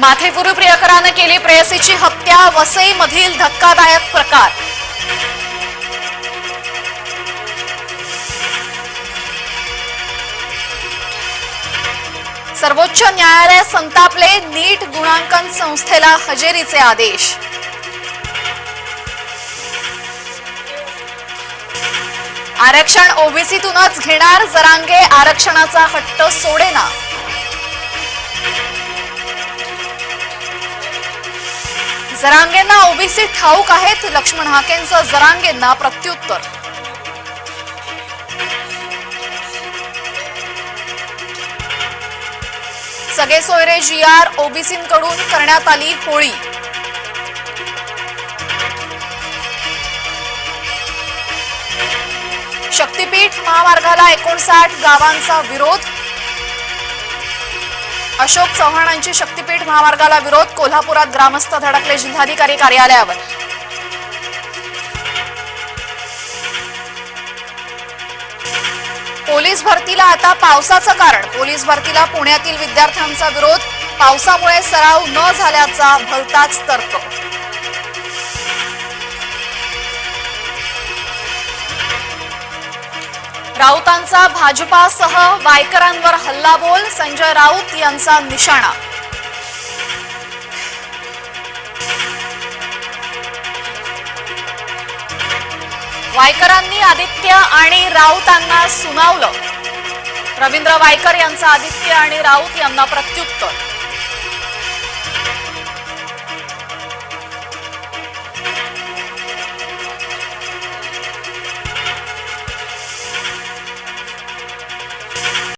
माथेपुरू प्रियकरानं केली प्रेयसीची हत्या वसईमधील धक्कादायक प्रकार. सर्वोच्च न्यायालय संतापले नीट गुणांकन संस्थेला हजेरीचे आदेश. आरक्षण ओबीसीतूनच घेणार जरांगे आरक्षणाचा हट्ट सोडेना. जरांगेंना ओबीसी ठाऊक आहेत. लक्ष्मण हाकेंचं जरांगेंना प्रत्युत्तर. सगळे सोयरे जी आर ओबीसींकडून करण्यात आली होळी शक्तीपीठ महामार्गाला एकोणसाठ गावांचा विरोध. अशोक चव्हाणांची शक्तीपीठ महामार्गाला विरोध कोल्हापुरात ग्रामस्थ धडकले जिल्हाधिकारी कार्यालयावर. पोलीस भरतीला आता पावसाचं कारण. पोलीस भरतीला पुण्यातील विद्यार्थ्यांचा विरोध. पावसामुळे सराव न झाल्याचा भलताच तर्क. राऊतांचा भाजपासह वायकरांवर हल्लाबोल संजय राऊत यांचा निशाणा. वायकरांनी आदित्य आणि राऊतांना सुनावलं. रवींद्र वायकर यांचं आदित्य आणि राऊत यांना प्रत्युत्तर.